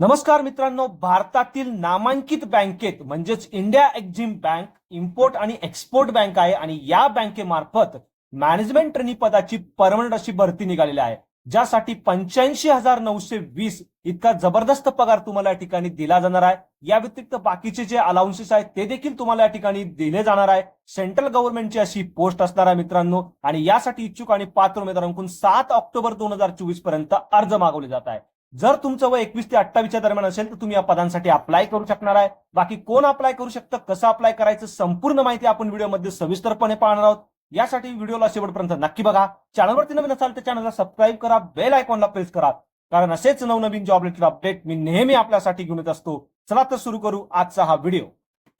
नमस्कार मित्रांनो भारतातील नामांकित बँकेत म्हणजेच इंडिया एक्झिम बँक इम्पोर्ट आणि एक्सपोर्ट बँक आहे आणि या बँकेमार्फत मॅनेजमेंट ट्रेनी पदाची परमनंट अशी भरती निघालेली आहे ज्यासाठी पंच्याऐंशी हजार नऊशे वीस इतका जबरदस्त पगार तुम्हाला या ठिकाणी दिला जाणार आहे. या व्यतिरिक्त बाकीचे जे अलाउन्सेस आहेत ते देखील तुम्हाला या ठिकाणी दिले जाणार आहे. सेंट्रल गव्हर्नमेंटची अशी पोस्ट असणार आहे मित्रांनो आणि यासाठी इच्छुक आणि पात्र उमेदवारांकडून सात ऑक्टोबर दोन हजार चोवीसपर्यंत अर्ज मागवले जात आहे जर तुमचं वय एकवीस ते अठ्ठावीसच्या दरम्यान असेल तर तुम्ही या पदांसाठी अप्लाय करू शकणार आहे. बाकी कोण अप्लाय करू शकतं कसं अप्लाय करायचं संपूर्ण माहिती आपण व्हिडिओमध्ये सविस्तरपणे पाहणार आहोत. यासाठी व्हिडिओला शेवटपर्यंत नक्की बघा. चॅनलवरती नवीन असाल तर चॅनलला सबस्क्राईब करा बेल आयकॉनला प्रेस करा. कारण असेच नवनवीन जॉब रिलेटेड अपडेट मी नेहमी आपल्यासाठी घेऊन येत असतो. चला तर सुरू करू आजचा हा व्हिडिओ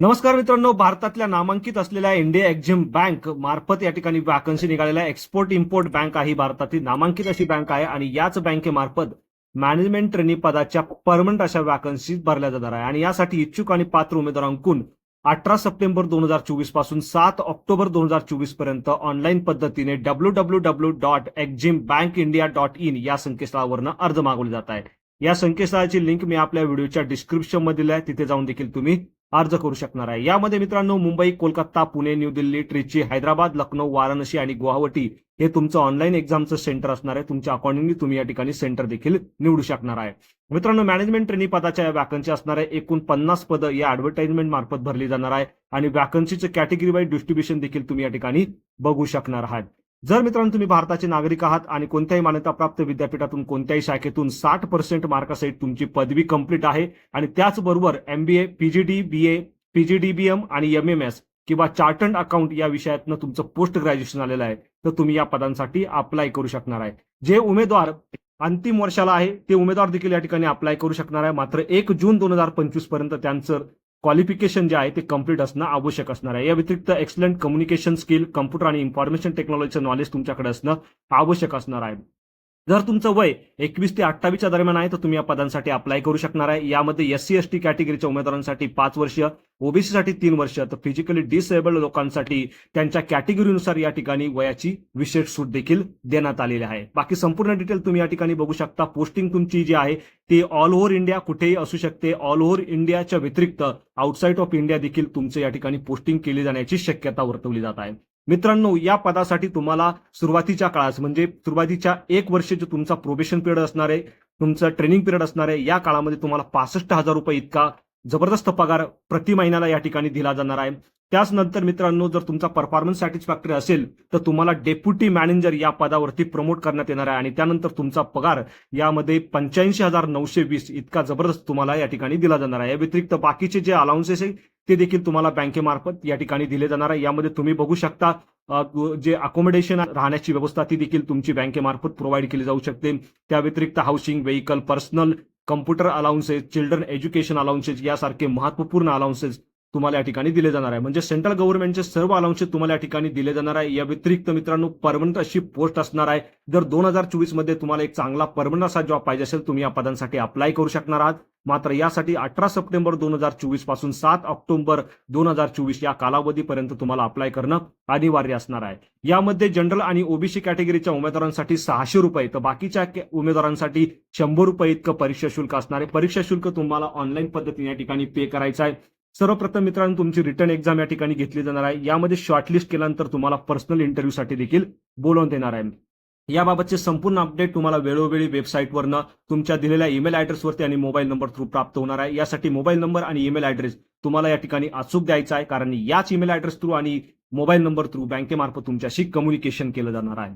नमस्कार मित्रांनो भारतातल्या नामांकित असलेल्या इंडिया एक्झिम बँक मार्फत या ठिकाणी वॅकन्सी निघालेल्या एक्सपोर्ट इम्पोर्ट बँक आहे भारतातील नामांकित अशी बँक आहे आणि याच बँकेमार्फत मॅनेजमेंट ट्रेनी पदाच्या परमनंट अशा वॅकन्सी भरल्या जाणार आहे. आणि यासाठी इच्छुक आणि पात्र उमेदवारांकडून अठरा सप्टेंबर दोन हजार चोवीसपासून सात ऑक्टोबर दोन हजार चोवीसपर्यंत ऑनलाईन पद्धतीने W W W dot Exim bank India dot in या संकेतस्थळावरनं अर्ज मागवले जात आहे. या संकेतस्थळाची लिंक मी आपल्या व्हिडिओच्या डिस्क्रिप्शनमध्ये दिली आहे. तिथे जाऊन देखील तुम्ही अर्ज करू शकणार आहे. यामध्ये मित्रांनो मुंबई कोलकाता पुणे न्यू दिल्ली ट्रिची हैदराबाद लखनौ वाराणसी आणि गुवाहाटी हे तुमचं ऑनलाईन एक्झामचं सेंटर असणार आहे. तुमच्या अकॉर्डिंगली तुम्ही या ठिकाणी सेंटर देखील निवडू शकणार आहे. मित्रांनो मॅनेजमेंट ट्रेनी पदाच्या या वॅकन्सी असणार आहे. एकूण पन्नास पदं या ऍडव्हर्टाइजमेंट मार्फत भरली जाणार आहे. आणि वॅकन्सीचं कॅटेगरी वाईज डिस्ट्रीब्युशन देखील तुम्ही या ठिकाणी बघू शकणार आहात. जर मित्रांनो तुम्ही भारताचे नागरिक आहात आणि कोणत्याही मान्यताप्राप्त विद्यापीठातून कोणत्याही शाखेतून साठ पर्सेंट मार्कासहित तुमची पदवी कंप्लीट आहे आणि त्याचबरोबर एमबीए पीजीडी बीए पीजीडीबीएम आणि एम एम एस किंवा चार्टर्ड अकाउंट या विषयातनं तुमचं पोस्ट ग्रॅज्युएशन आलेलं आहे तर तुम्ही या पदांसाठी अप्लाय करू शकणार आहे. जे उमेदवार अंतिम वर्षाला आहे ते उमेदवार देखील या ठिकाणी अप्लाय करू शकणार आहे. मात्र एक जून दोन हजार पंचवीसपर्यंत त्यांचं क्वालिफिकेशन जे आहे ते कंप्लीट असणं आवश्यक असणार आहे. या व्यतिरिक्त एक्सलंट कम्युनिकेशन स्किल कम्प्युटर आणि इन्फॉर्मेशन टेक्नॉलॉजीचं नॉलेज तुमच्याकडे असणं आवश्यक असणार आहे. जर तुमचं वय एकवीस ते अठ्ठावीसच्या दरम्यान आहे तर तुम्ही या पदांसाठी अप्लाय करू शकणार आहे. यामध्ये एस सी एस टी कॅटेगरीच्या उमेदवारांसाठी पाच वर्ष ओबीसीसाठी तीन वर्ष तर फिजिकली डिसेबल्ड लोकांसाठी त्यांच्या कॅटेगरीनुसार या ठिकाणी वयाची विशेष सूट देखील देण्यात आलेली आहे. बाकी संपूर्ण डिटेल तुम्ही या ठिकाणी बघू शकता. पोस्टिंग तुमची जी आहे ती ऑल ओव्हर इंडिया कुठेही असू शकते. ऑल ओव्हर इंडियाच्या व्यतिरिक्त आउटसाईड ऑफ इंडिया देखील तुमचं या ठिकाणी पोस्टिंग केली जाण्याची शक्यता वर्तवली जात आहे. मित्रांनो या पदासाठी तुम्हाला सुरुवातीच्या काळात म्हणजे सुरुवातीच्या एक वर्ष जो तुमचा प्रोबेशन पिरियड असणार आहे तुमचा ट्रेनिंग पिरियड असणार आहे या काळामध्ये तुम्हाला पासष्ट हजार रुपये इतका जबरदस्त पगार प्रति महिन्याला या ठिकाणी दिला जाणार आहे. त्याच नंतर मित्रांनो जर तुमचा परफॉर्मन्स सॅटिस्फॅक्टरी असेल तर तुम्हाला डेप्युटी मॅनेजर या पदावरती प्रमोट करण्यात येणार आहे. आणि त्यानंतर तुमचा पगार यामध्ये पंच्याऐंशी हजार नऊशे वीस इतका जबरदस्त तुम्हाला या ठिकाणी दिला जाणार आहे. या व्यतिरिक्त बाकीचे जे अलाउन्सेस आहे ते देखील तुम्हाला बँकेमार्फत या ठिकाणी दिले जाणार आहे. यामध्ये तुम्ही बघू शकता जे अकोमोडेशन राहण्याची व्यवस्था ती देखील तुमची बँकेमार्फत प्रोव्हाइड केली जाऊ शकते. त्या व्यतिरिक्त housing vehicle personal computer allowances children education allowances यासारखे महत्त्वपूर्ण अलाउन्सेस तुम्हाला या ठिकाणी दिले जाणार आहे. म्हणजे सेंट्रल गव्हर्नमेंटचे सर्व अलाउन्सेस तुम्हाला या ठिकाणी दिले जाणार आहे. या व्यतिरिक्त मित्रांनो परमनंट अशी पोस्ट असणार आहे. जर दोन हजार चोवीसमध्ये तुम्हाला एक चांगला परमनंट असा जॉब पाहिजे असेल तुम्ही या पदांसाठी अप्लाय करू शकणार आहात. मात्र यासाठी अठरा सप्टेंबर दोन हजार चोवीसपासून सात ऑक्टोबर दोन हजार चोवीस या कालावधीपर्यंत तुम्हाला अप्लाय करणं अनिवार्य असणार आहे. यामध्ये जनरल आणि ओबीसी कॅटेगरीच्या उमेदवारांसाठी सहाशे रुपये तर बाकीच्या उमेदवारांसाठी शंभर रुपये इतकं परीक्षा शुल्क असणार आहे. परीक्षा शुल्क तुम्हाला ऑनलाईन पद्धतीने या ठिकाणी पे करायचं आहे. सर्वप्रथम मित्रांनो तुमची रिटर्न एक्झाम या ठिकाणी घेतली जाणार आहे. यामध्ये शॉर्टलिस्ट केल्यानंतर तुम्हाला पर्सनल इंटरव्ह्यूसाठी देखील बोलवून देणार आहे. याबाबतचे संपूर्ण अपडेट तुम्हाला वेळोवेळी वेबसाईटवरनं तुमच्या दिलेल्या ईमेल ॲड्रेसवरती आणि मोबाईल नंबर थ्रू प्राप्त होणार आहे. यासाठी मोबाईल नंबर आणि ईमेल ॲड्रेस तुम्हाला या ठिकाणी अचूक द्यायचा आहे कारण याच ईमेल ॲड्रेस थ्रू आणि मोबाईल नंबर थ्रू बँकेमार्फत तुमच्याशी कम्युनिकेशन केलं जाणार आहे.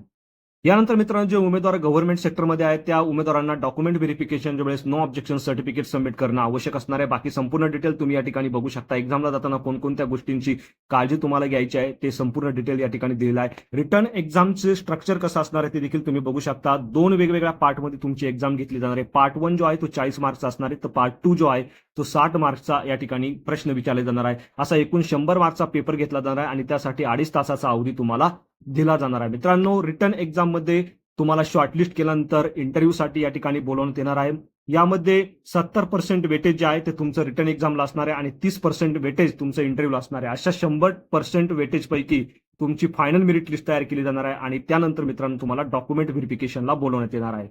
यानंतर मित्रांनो जे उमेदवार गव्हर्नमेंट सेक्टरमध्ये आहेत त्या उमेदवारांना डॉक्युमेंट व्हेरिफिकेशन वेळेस नो ऑब्जेक्शन सर्टिफिकेट सबमिट करणं आवश्यक असणार आहे. बाकी संपूर्ण डिटेल तुम्ही या ठिकाणी बघू शकता. एक्झामला जाताना कोणकोणत्या गोष्टींची काळजी तुम्हाला घ्यायची आहे ते संपूर्ण डिटेल या ठिकाणी दिलेलं आहे. रिटर्न एक्झामचे स्ट्रक्चर कसं असणार आहे ते देखील तुम्ही बघू शकता. दोन वेगवेगळ्या पार्टमध्ये तुमची एक्झाम घेतली जाणार आहे. पार्ट वन जो आहे तो चाळीस मार्क्सचा असणार आहे. तर पार्ट टू जो आहे तो साठ मार्क्सचा या ठिकाणी प्रश्न विचारले जाणार आहे. असा एकूण शंभर मार्क्सचा पेपर घेतला जाणार आहे आणि त्यासाठी अडीच तासाचा अवधी तुम्हाला दिला जाणार आहे. मित्रांनो रिटर्न एक्झाममध्ये तुम्हाला शॉर्टलिस्ट केल्यानंतर इंटरव्ह्यूसाठी या ठिकाणी बोलवण्यात येणार आहे. यामध्ये सत्तर पर्सेंट वेटेज जे आहे ते तुमचं रिटर्न एक्झामला असणार आहे आणि तीस पर्सेंट वेटेज तुमचं इंटरव्ह्यूला असणार आहे. अशा शंभर पर्सेंट वेटेज पैकी तुमची फायनल मेरिट लिस्ट तयार केली जाणार आहे आणि त्यानंतर मित्रांनो तुम्हाला डॉक्युमेंट व्हेरिफिकेशनला बोलवण्यात येणार आहे.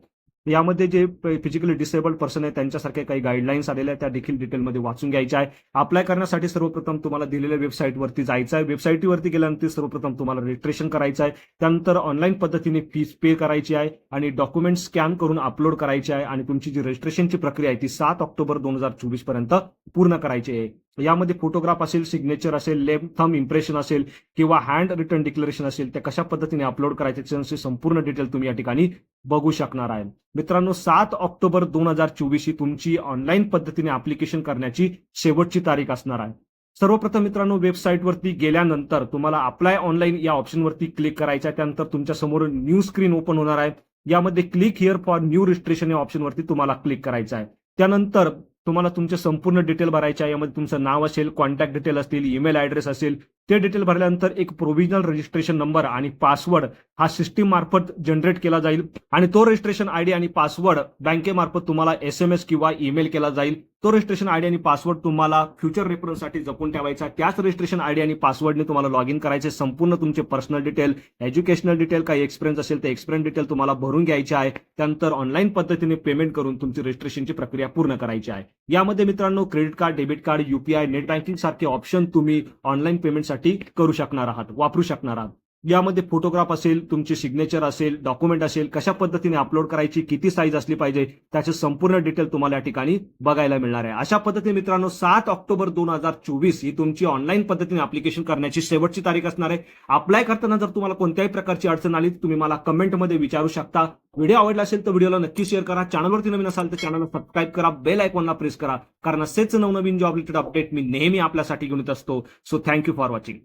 यामध्ये जे फिजिकली डिसेबल्ड पर्सन आहे त्यांच्यासारख्या काही गाईडलाईन्स आलेल्या आहेत त्या देखील डिटेलमध्ये वाचून घ्यायच्या आहे अप्लाय करण्यासाठी सर्वप्रथम तुम्हाला दिलेल्या वेबसाईटवरती जायचं आहे. वेबसाईटवरती गेल्यानंतर सर्वप्रथम तुम्हाला रजिस्ट्रेशन करायचं आहे. त्यानंतर ऑनलाईन पद्धतीने फीस पे करायची आहे आणि डॉक्युमेंट स्कॅन करून अपलोड करायचे आहे आणि तुमची जी रजिस्ट्रेशनची प्रक्रिया आहे ती सात ऑक्टोबर दोन हजार चोवीसपर्यंत पूर्ण करायची आहे. यामध्ये फोटोग्राफ असेल सिग्नेचर असेल लेम थम इम्प्रेशन असेल किंवा हँड रिटर्न डिक्लेरेशन असेल त्या कशा पद्धतीने अपलोड करायचे त्याची संपूर्ण डिटेल तुम्ही या ठिकाणी बघू शकणार आहे. मित्रांनो सात ऑक्टोबर दोन हजार चोवीस ही तुमची ऑनलाईन पद्धतीने अप्लिकेशन करण्याची शेवटची तारीख असणार आहे. सर्वप्रथम मित्रांनो वेबसाईटवरती गेल्यानंतर तुम्हाला अप्लाय ऑनलाईन या ऑप्शनवरती क्लिक करायचं आहे. त्यानंतर तुमच्यासमोर न्यू स्क्रीन ओपन होणार आहे. यामध्ये click here for new registration या ऑप्शनवरती तुम्हाला क्लिक करायचं आहे. त्यानंतर तुम्हाला तुमचे संपूर्ण डिटेल भरायचे आहे. यामध्ये तुमचं नाव असेल कॉन्टॅक्ट डिटेल असतील ईमेल ऍड्रेस असेल ते डिटेल भरल्यानंतर एक प्रोव्हिजनल रजिस्ट्रेशन नंबर आणि पासवर्ड हा सिस्टीम मार्फत जनरेट केला जाईल. आणि तो रजिस्ट्रेशन आयडी आणि पासवर्ड बँकेमार्फत तुम्हाला एस एम एस किंवा ईमेल केला जाईल. तो रजिस्ट्रेशन आयडी आणि पासवर्ड तुम्हाला फ्युचर रेफरन्ससाठी जपून ठेवायचा. त्याच रजिस्ट्रेशन आयडी आणि पासवर्डने तुम्हाला लॉग इन करायचे. संपूर्ण तुमचे पर्सनल डिटेल एज्युकेशनल डिटेल काही एक्सपिरियन्स असेल ते एक्सपिरियन्स डिटेल तुम्हाला भरून घ्यायचे आहे. त्यानंतर ऑनलाईन पद्धतीने पेमेंट करून तुमची रजिस्ट्रेशनची प्रक्रिया पूर्ण करायची आहे. यामध्ये मित्रांनो credit card debit card UPI net banking सारखे ऑप्शन तुम्ही ऑनलाईन पेमेंटसाठी करू शकणार आहात वापरू शकणार आहात. यामध्ये फोटोग्राफ असेल तुमची सिग्नेचर असेल डॉक्युमेंट असेल कशा पद्धतीने अपलोड करायची किती साईज असली पाहिजे त्याचे संपूर्ण डिटेल तुम्हाला या ठिकाणी बघायला मिळणार आहे. अशा पद्धतीने मित्रांनो सात ऑक्टोबर दोन हजार चोवीस ही तुमची ऑनलाईन पद्धतीने अप्लिकेशन करण्याची शेवटची तारीख असणार आहे. अप्लाय करताना जर तुम्हाला कोणत्याही प्रकारची अडचण आली तर तुम्ही मला कमेंटमध्ये विचारू शकता. व्हिडिओ आवडला असेल तर व्हिडिओला नक्की शेअर करा. चॅनलवरती नवीन असाल तर चॅनलला सबस्क्राईब करा. बेल आयकॉनला प्रेस करा. कारण असेच नवनवीन जॉब रिलेटेड अपडेट मी नेहमी आपल्यासाठी घेऊन येत असतो. So thank you for watching